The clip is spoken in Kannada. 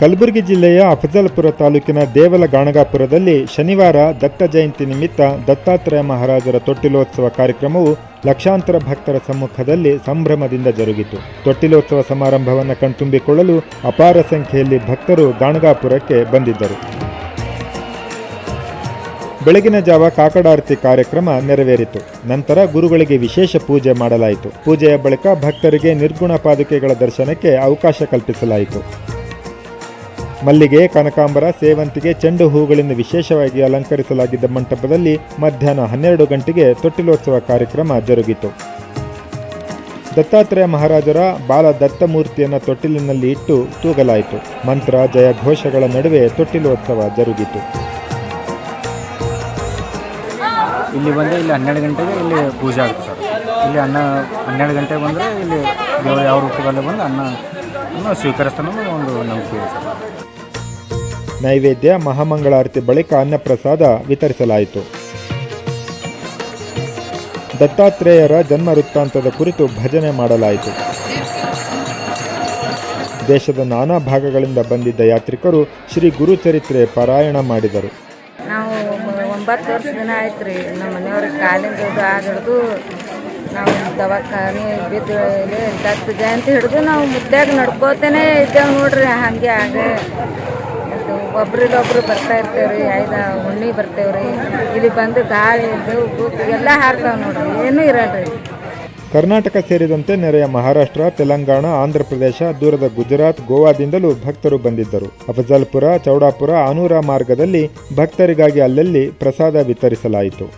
ಕಲಬುರಗಿ ಜಿಲ್ಲೆಯ ಅಫಜಲ್ಪುರ ತಾಲೂಕಿನ ದೇವಲ ಗಾಣಗಾಪುರದಲ್ಲಿ ಶನಿವಾರ ದತ್ತ ಜಯಂತಿ ನಿಮಿತ್ತ ದತ್ತಾತ್ರೇಯ ಮಹಾರಾಜರ ತೊಟ್ಟಿಲೋತ್ಸವ ಕಾರ್ಯಕ್ರಮವು ಲಕ್ಷಾಂತರ ಭಕ್ತರ ಸಮ್ಮುಖದಲ್ಲಿ ಸಂಭ್ರಮದಿಂದ ಜರುಗಿತು. ತೊಟ್ಟಿಲೋತ್ಸವ ಸಮಾರಂಭವನ್ನು ಕಣ್ತುಂಬಿಕೊಳ್ಳಲು ಅಪಾರ ಸಂಖ್ಯೆಯಲ್ಲಿ ಭಕ್ತರು ಗಾಣಗಾಪುರಕ್ಕೆ ಬಂದಿದ್ದರು. ಬೆಳಗಿನ ಜಾವ ಕಾಕಡಾರತಿ ಕಾರ್ಯಕ್ರಮ ನೆರವೇರಿತು. ನಂತರ ಗುರುಗಳಿಗೆ ವಿಶೇಷ ಪೂಜೆ ಮಾಡಲಾಯಿತು. ಪೂಜೆಯ ಬಳಿಕ ಭಕ್ತರಿಗೆ ನಿರ್ಗುಣ ಪಾದುಕೆಗಳ ದರ್ಶನಕ್ಕೆ ಅವಕಾಶ ಕಲ್ಪಿಸಲಾಯಿತು. ಮಲ್ಲಿಗೆ, ಕನಕಾಂಬರ, ಸೇವಂತಿಗೆ, ಚೆಂಡು ಹೂಗಳಿಂದ ವಿಶೇಷವಾಗಿ ಅಲಂಕರಿಸಲಾಗಿದ್ದ ಮಂಟಪದಲ್ಲಿ ಮಧ್ಯಾಹ್ನ ಹನ್ನೆರಡು ಗಂಟೆಗೆ ತೊಟ್ಟಿಲೋತ್ಸವ ಕಾರ್ಯಕ್ರಮ ಜರುಗಿತು. ದತ್ತಾತ್ರೇಯ ಮಹಾರಾಜರ ಬಾಲ ದತ್ತಮೂರ್ತಿಯನ್ನು ತೊಟ್ಟಿಲಿನಲ್ಲಿ ಇಟ್ಟು ತೂಗಲಾಯಿತು. ಮಂತ್ರ ಜಯಘೋಷಗಳ ನಡುವೆ ತೊಟ್ಟಿಲೋತ್ಸವ ಜರುಗಿತು. ಇಲ್ಲಿ ಬಂದರೆ ಇಲ್ಲಿ ಹನ್ನೆರಡು ಗಂಟೆಗೆ ಇಲ್ಲಿ ಪೂಜೆ ಆಗುತ್ತೆ ಸರ್. ಇಲ್ಲಿ ಅನ್ನ ಹನ್ನೆರಡು ಗಂಟೆಗೆ ಬಂದರೆ ಇಲ್ಲಿ ಯಾವ ರೂಪದಲ್ಲಿ ಬಂದು ಅನ್ನ ಸ್ವೀಕರಿಸ್ತಾನೆ ಒಂದು ನಂಬಿಕೆ ಇದೆ ಸರ್. ನೈವೇದ್ಯ ಮಹಾಮಂಗಳಾರತಿ ಬಳಿಕ ಅನ್ನಪ್ರಸಾದ ವಿತರಿಸಲಾಯಿತು. ದತ್ತಾತ್ರೇಯರ ಜನ್ಮ ವೃತ್ತಾಂತದ ಕುರಿತು ಭಜನೆ ಮಾಡಲಾಯಿತು. ದೇಶದ ನಾನಾ ಭಾಗಗಳಿಂದ ಬಂದಿದ್ದ ಯಾತ್ರಿಕರು ಶ್ರೀ ಗುರುಚರಿತ್ರೆ ಪಾರಾಯಣ ಮಾಡಿದರು. ನಾವು ಒಂಬತ್ತು ವರ್ಷ ದಿನ ಆಯ್ತು ರೀ ನಮ್ಮ ಮನೆಯವ್ರಿಗೆ ಕಾಲಿಂದ ಆಗಿಡ್ದು ನಾವು ದವಾಖಾನೆ ಬಿದ್ದು ದತ್ತ ಜಯಂತಿ ಹಿಡಿದು ನಾವು ಮುದ್ದಾಗ ನಡ್ಕೋತೇನೆ ಇದ್ದೇವೆ ನೋಡ್ರಿ, ಹಾಗೆ ಹಾಗೆ ಒಬ್ರು ಒಬ್ರಿಗೊಬ್ರು ಬರ್ತಾ ಇರ್ತೇವೆ ರೀ ಐದು ಹುಣ್ಣಿ ಬರ್ತೇವೆ ರೀ ಇಲ್ಲಿ ಬಂದು ಗಾಳಿ ಎಲ್ಲ ಹಾರ್ತಾವೆ ನೋಡ್ರಿ, ಏನೂ ಇರಲ್ರಿ. ಕರ್ನಾಟಕ ಸೇರಿದಂತೆ ನೆರೆಯ ಮಹಾರಾಷ್ಟ್ರ, ತೆಲಂಗಾಣ ಆಂಧ್ರಪ್ರದೇಶ ದೂರದ ಗುಜರಾತ್, ಗೋವಾದಿಂದಲೂ ಭಕ್ತರು ಬಂದಿದ್ದರು. ಅಫಜಲ್ಪುರ, ಚೌಡಾಪುರ, ಆನೂರ ಮಾರ್ಗದಲ್ಲಿ ಭಕ್ತರಿಗಾಗಿ ಅಲ್ಲಲ್ಲಿ ಪ್ರಸಾದ ವಿತರಿಸಲಾಯಿತು.